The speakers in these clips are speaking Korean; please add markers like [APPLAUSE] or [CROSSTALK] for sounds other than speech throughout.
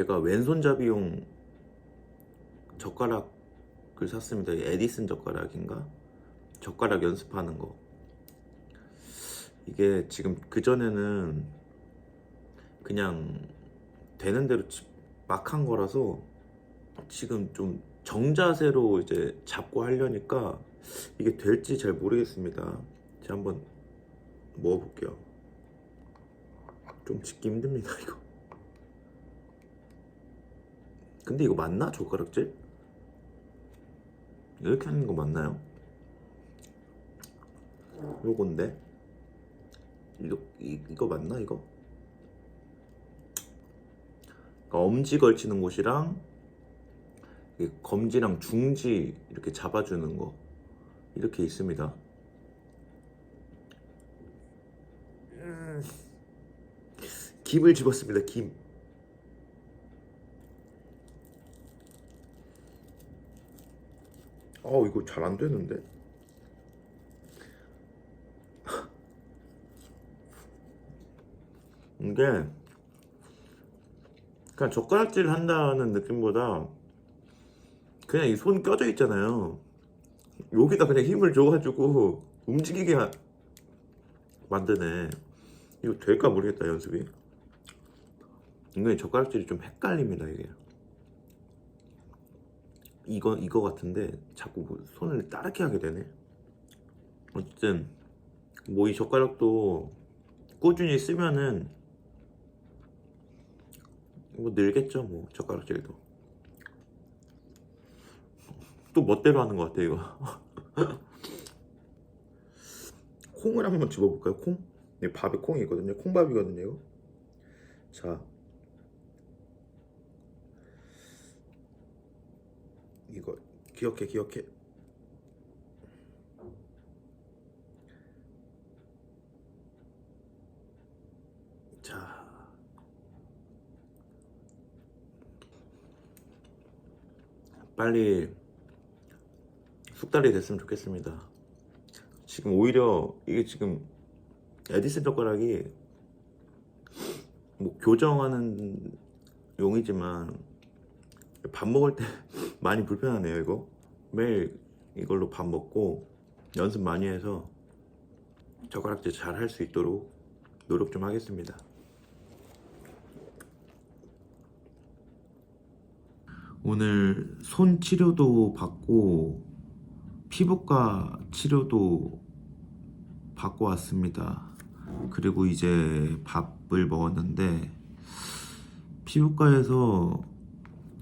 제가 왼손잡이용 젓가락을 샀습니다. 이 에디슨 젓가락인가? 젓가락 연습하는 거. 이게 지금 그 전에는 그냥 되는 대로 막 한 거라서 지금 좀 정자세로 이제 잡고 하려니까 이게 될지 잘 모르겠습니다. 제가 한번 먹어볼게요. 좀 집기 힘듭니다 이거. 근데 이거 맞나 젓가락질? 이렇게 하는 거 맞나요? 요건데 이거 이, 이거 맞나 이거? 그러니까 엄지 걸치는 곳이랑 이 검지랑 중지 이렇게 잡아주는 거 이렇게 있습니다. 음. 김을 집었습니다. 김. 어 이거 잘 안 되는데. [LAUGHS] 이게 그냥 젓가락질 한다는 느낌보다 그냥 이 손 껴져 있잖아요. 여기다 그냥 힘을 줘가지고 움직이게 하- 만드네. 이거 될까 모르겠다 연습이. 이건 젓가락질이 좀 헷갈립니다 이게. 이거 이거 같은데 자꾸 뭐 손을 따르게 하게 되네. 어쨌든 뭐 이 젓가락도 꾸준히 쓰면은 뭐 늘겠죠 뭐 젓가락질도. 또 멋대로 하는 것 같아 이거. [LAUGHS] 콩을 한번 집어볼까요? 콩? 이 밥에 콩이 있거든요. 콩밥이거든요. 이거. 자, 이거 기억해, 기억해. 자, 빨리 숙달이 됐으면 좋겠습니다. 지금 오히려 이게 지금 에디슨 젓가락이 뭐 교정하는 용이지만 밥 먹을 때 [LAUGHS] 많이 불편하네요 이거 매일 이걸로 밥 먹고 연습 많이 해서 젓가락질 잘 할 수 있도록 노력 좀 하겠습니다 오늘 손 치료도 받고 피부과 치료도 받고 왔습니다. 그리고 이제 밥을 먹었는데 피부과에서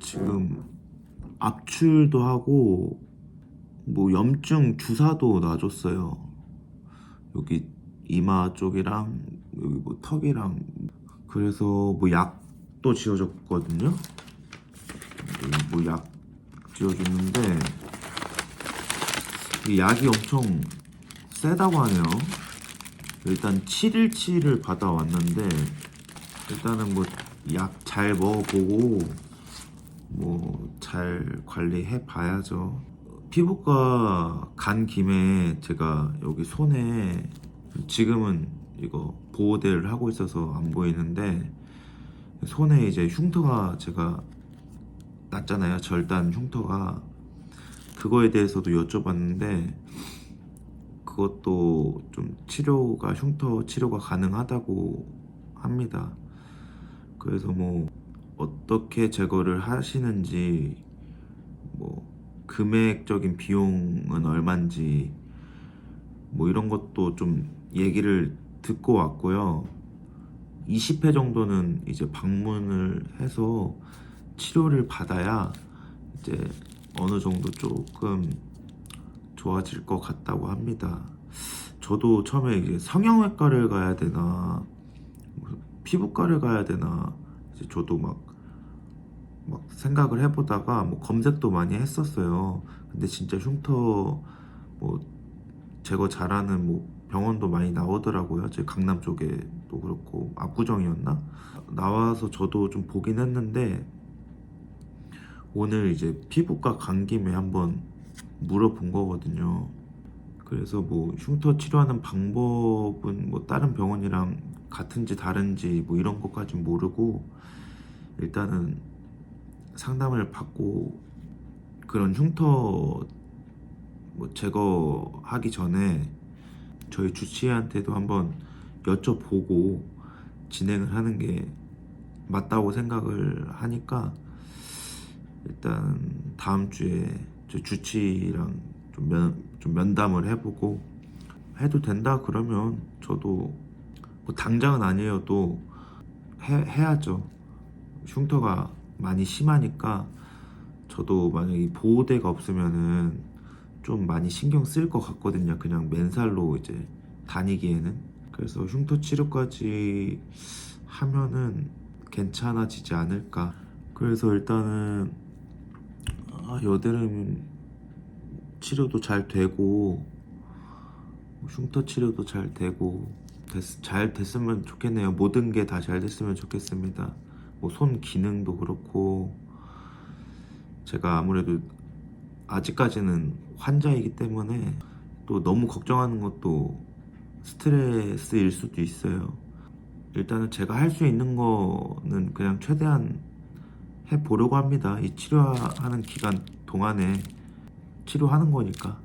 지금 압출도 하고 뭐 염증 주사도 놔줬어요. 여기 이마 쪽이랑 여기 뭐 턱이랑 그래서 뭐 약도 지어줬거든요. 뭐 약 지어줬는데 이 약이 엄청 세다고 하네요. 일단 7일치를 받아왔는데 일단은 뭐 약 잘 먹어보고 뭐 잘 관리해 봐야죠. 피부과 간 김에 제가 여기 손에 지금은 이거 보호대를 하고 있어서 안 보이는데 손에 이제 흉터가 제가 났잖아요. 절단 흉터가 그거에 대해서도 여쭤봤는데 그것도 좀 치료가 흉터 치료가 가능하다고 합니다. 그래서 뭐 어떻게 제거를 하시는지 뭐 금액적인 비용은 얼마인지 뭐 이런 것도 좀 얘기를 듣고 왔고요. 20회 정도는 이제 방문을 해서 치료를 받아야 이제 어느 정도 조금 좋아질 것 같다고 합니다. 저도 처음에 이제 성형외과를 가야 되나 피부과를 가야 되나 이제 저도 막, 막 생각을 해보다가 뭐 검색도 많이 했었어요. 근데 진짜 흉터 뭐 제거 잘하는 뭐 병원도 많이 나오더라고요. 제 강남 쪽에도 그렇고 압구정이었나 나와서 저도 좀 보긴 했는데 오늘 이제 피부과 간 김에 한번 물어본 거거든요. 그래서 뭐 흉터 치료하는 방법은 뭐 다른 병원이랑 같은지 다른지 뭐 이런 것까지 모르고 일단은 상담을 받고 그런 흉터 뭐 제거하기 전에 저희 주치의한테도 한번 여쭤보고 진행을 하는 게 맞다고 생각을 하니까 일단 다음 주에 저 주치의랑 좀, 면, 좀 면담을 해보고 해도 된다 그러면 저도 뭐 당장은 아니어도 해, 해야죠. 흉터가 많이 심하니까 저도 만약에 이 보호대가 없으면은 좀 많이 신경 쓸 것 같거든요. 그냥 맨살로 이제 다니기에는. 그래서 흉터 치료까지 하면은 괜찮아지지 않을까. 그래서 일단은 아, 여드름 치료도 잘 되고 흉터 치료도 잘 되고 됐- 잘 됐으면 좋겠네요 모든 게 다 잘 됐으면 좋겠습니다 뭐 손 기능도 그렇고 제가 아무래도 아직까지는 환자이기 때문에 또 너무 걱정하는 것도 스트레스일 수도 있어요 일단은 제가 할 수 있는 거는 그냥 최대한 해보려고 합니다. 이 치료하는 기간 동안에 치료하는 거니까.